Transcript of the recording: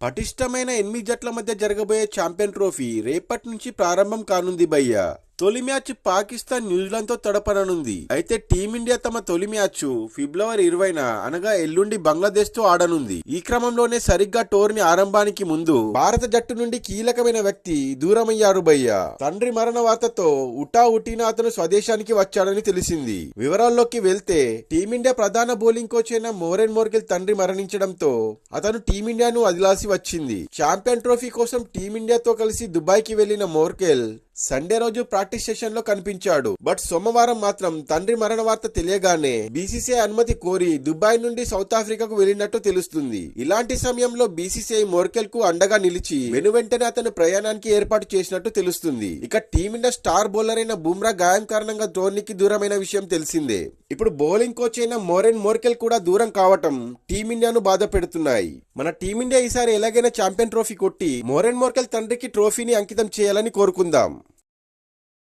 పటిష్టమైన ఎనిమిది జట్ల మధ్య జరగబోయే ఛాంపియన్ ట్రోఫీ రేపటి నుంచి ప్రారంభం కానుంది భయ్య. తొలి మ్యాచ్ పాకిస్తాన్ న్యూజిలాండ్తో తడపననుంది అయితే టీమిండియా తమ తొలి మ్యాచ్ ఫిబ్రవరి ఇరవైన అనగా ఎల్లుండి బంగ్లాదేశ్తో ఆడనుంది. ఈ క్రమంలోనే సరిగ్గా టోర్ని ఆరంభానికి ముందు భారత జట్టు నుండి కీలకమైన వ్యక్తి దూరమయ్యారు భయ్య. తండ్రి మరణ వార్తతో ఉటా ఉటీన అతను స్వదేశానికి వచ్చాడని తెలిసింది. వివరాల్లోకి వెళ్తే టీమిండియా ప్రధాన బౌలింగ్ కోచ్ అయిన మోరెన్ మోర్కెల్ తండ్రి మరణించడంతో అతను టీమిండియాను అదిలాసి వచ్చింది. ఛాంపియన్ ట్రోఫీ కోసం టీమిండియాతో కలిసి దుబాయ్కి వెళ్ళిన మోర్కెల్ సండే రోజు ప్రాక్టీస్ సెషన్లో కనిపించాడు. బట్ సోమవారం మాత్రం తండ్రి మరణ వార్త తెలియగానే బీసీసీఐ అనుమతి కోరి దుబాయ్ నుండి సౌత్ ఆఫ్రికాకు వెళ్ళినట్టు తెలుస్తుంది. ఇలాంటి సమయంలో బీసీసీఐ మోర్కెల్కు అండగా నిలిచి వెను వెంటనే అతను ప్రయాణానికి ఏర్పాటు చేసినట్టు తెలుస్తుంది. ఇక టీమిండియా స్టార్ బౌలర్ అయిన బుమ్రా గాయం కారణంగా ధోనికి దూరమైన విషయం తెలిసిందే. ఇప్పుడు బౌలింగ్ కోచ్ అయిన మోరెన్ మోర్కెల్ కూడా దూరం కావటం టీమిండియాను బాధ పెడుతున్నాయి. మన టీమిండియా ఈసారి ఎలాగైనా ఛాంపియన్ ట్రోఫీ కొట్టి మోరెన్ మోర్కెల్ తండ్రికి ట్రోఫీని అంకితం చేయాలని కోరుకుందాం.